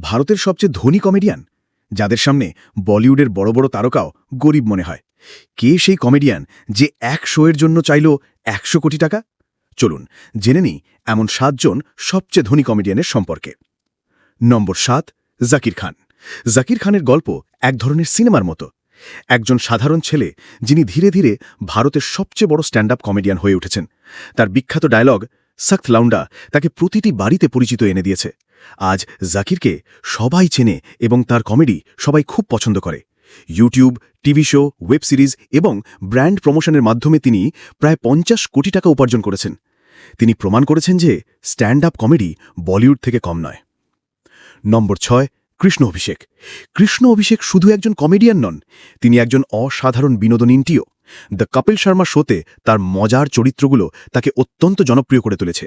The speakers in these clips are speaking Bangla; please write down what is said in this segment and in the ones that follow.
ভারতের সবচেয়ে ধনী কমেডিয়ান? যাদের সামনে বলিউডের বড় বড় তারকাও গরিব মনে হয়। কে সেই কমেডিয়ান যে এক শোয়ের জন্য চাইল একশো কোটি টাকা? চলুন, জেনে নিই এমন সাতজন সবচেয়ে ধনী কমেডিয়ানের সম্পর্কে। নম্বর সাত, জাকির খান। জাকির খানের গল্প এক ধরনের সিনেমার মতো। একজন সাধারণ ছেলে যিনি ধীরে ধীরে ভারতের সবচেয়ে বড় স্ট্যান্ড আপ কমেডিয়ান হয়ে উঠেছেন। তার বিখ্যাত ডায়লগ, সখ্ত লাউন্ডা তাকে প্রতিটি বাড়িতে পরিচিত এনে দিয়েছে। আজ জাকিরকে সবাই চেনে এবং তার কমেডি সবাই খুব পছন্দ করে। YouTube, TV show, web series এবং ব্র্যান্ড প্রমোশনের মাধ্যমে তিনি প্রায় পঞ্চাশ কোটি টাকা উপার্জন করেছেন। তিনি প্রমাণ করেছেন যে স্ট্যান্ড আপ কমেডি বলিউড থেকে কম নয়। নম্বর ছয়, কৃষ্ণ অভিষেক। কৃষ্ণ অভিষেক শুধু একজন কমেডিয়ান নন, তিনি একজন অসাধারণ বিনোদনীনটিও দ্য কপিল শর্মা শোতে তার মজার চরিত্রগুলো তাকে অত্যন্ত জনপ্রিয় করে তুলেছে।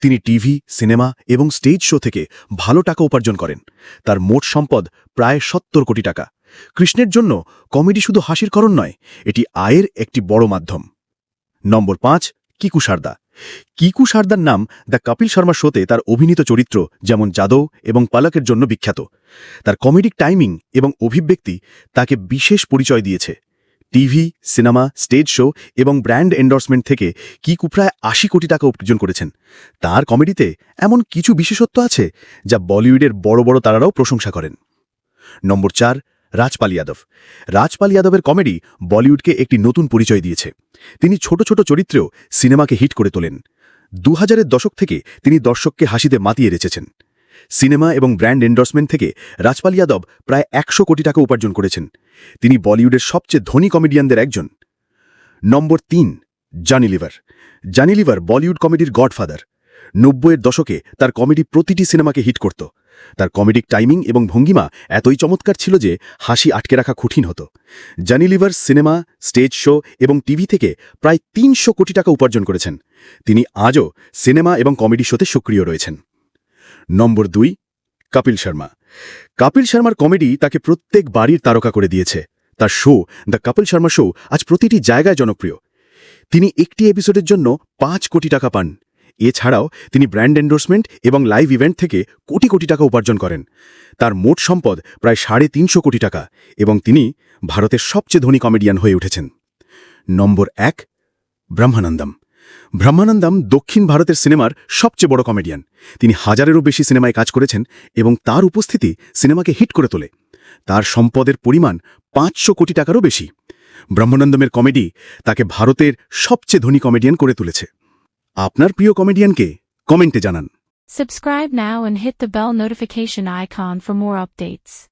তিনি টিভি, সিনেমা এবং স্টেজ শো থেকে ভালো টাকা উপার্জন করেন। তার মোট সম্পদ প্রায় সত্তর কোটি টাকা। কৃষ্ণের জন্য কমেডি শুধু হাসির করণ নয়, এটি আয়ের একটি বড় মাধ্যম। নম্বর পাঁচ, কিকু সারদা। কিকু সারদার নাম দ্য কপিল শর্মা শোতে তার অভিনীত চরিত্র যেমন যাদব এবং পালকের জন্য বিখ্যাত। তার কমেডিক টাইমিং এবং অভিব্যক্তি তাকে বিশেষ পরিচয় দিয়েছে। টিভি, সিনেমা, স্টেজ শো এবং ব্র্যান্ড এন্ডোর্সমেন্ট থেকে কিকু প্রায় আশি কোটি টাকা উপার্জন করেছেন? তার কমেডিতে এমন কিছু বিশেষত্ব আছে যা বলিউডের বড় বড় তারারাও প্রশংসা করেন। নম্বর চার, রাজপাল যাদব। রাজপাল যাদবের কমেডি বলিউডকে একটি নতুন পরিচয় দিয়েছে। তিনি ছোট ছোট চরিত্রেও সিনেমাকে হিট করে তোলেন। দু হাজারের দশক থেকে তিনি দর্শককে হাসিতে মাতিয়ে রেচেছেন। সিনেমা এবং ব্র্যান্ড এন্ডোর্সমেন্ট থেকে রাজপাল যাদব প্রায় একশো কোটি টাকা উপার্জন করেছেন। তিনি বলিউডের সবচেয়ে ধনী কমেডিয়ানদের একজন। নম্বর তিন জানি লিভার জানি লিভার বলিউড কমেডির গডফাদার। নব্বইয়ের দশকে তার কমেডি প্রতিটি সিনেমাকে হিট করত। তার কমেডিক টাইমিং এবং ভঙ্গিমা এতই চমৎকার ছিল যে হাসি আটকে রাখা কঠিন হতো। Johnny Lever cinema, stage show এবং টিভি থেকে প্রায় তিনশো কোটি টাকা উপার্জন করেছেন। তিনি আজও সিনেমা এবং কমেডি শোতে সক্রিয় রয়েছেন। নম্বর দুই, কপিল শর্মা। কপিল শর্মার কমেডি তাকে প্রত্যেক বাড়ির তারকা করে দিয়েছে। তার show, the Kapil Sharma show, আজ প্রতিটি জায়গায় জনপ্রিয়। তিনি একটি এপিসোডের জন্য পাঁচ কোটি টাকা পান। এছাড়াও তিনি ব্র্যান্ড এন্ডোর্সমেন্ট এবং লাইভ ইভেন্ট থেকে কোটি কোটি টাকা উপার্জন করেন। তার মোট সম্পদ প্রায় সাড়ে তিনশো কোটি টাকা এবং তিনি ভারতের সবচেয়ে ধনী কমেডিয়ান হয়ে উঠেছেন। নম্বর এক, ব্রহ্মানন্দম। ব্রহ্মানন্দম দক্ষিণ ভারতের সিনেমার সবচেয়ে বড় কমেডিয়ান। তিনি হাজারেরও বেশি সিনেমায় কাজ করেছেন এবং তার উপস্থিতি সিনেমাকে হিট করে তোলে। তার সম্পদের পরিমাণ পাঁচশো কোটি টাকারও বেশি। ব্রহ্মানন্দমের কমেডি তাকে ভারতের সবচেয়ে ধনী কমেডিয়ান করে তুলেছে। আপনার প্রিয় কমেডিয়ানকে কমেন্টে জানান। Subscribe now and hit the bell notification icon for more.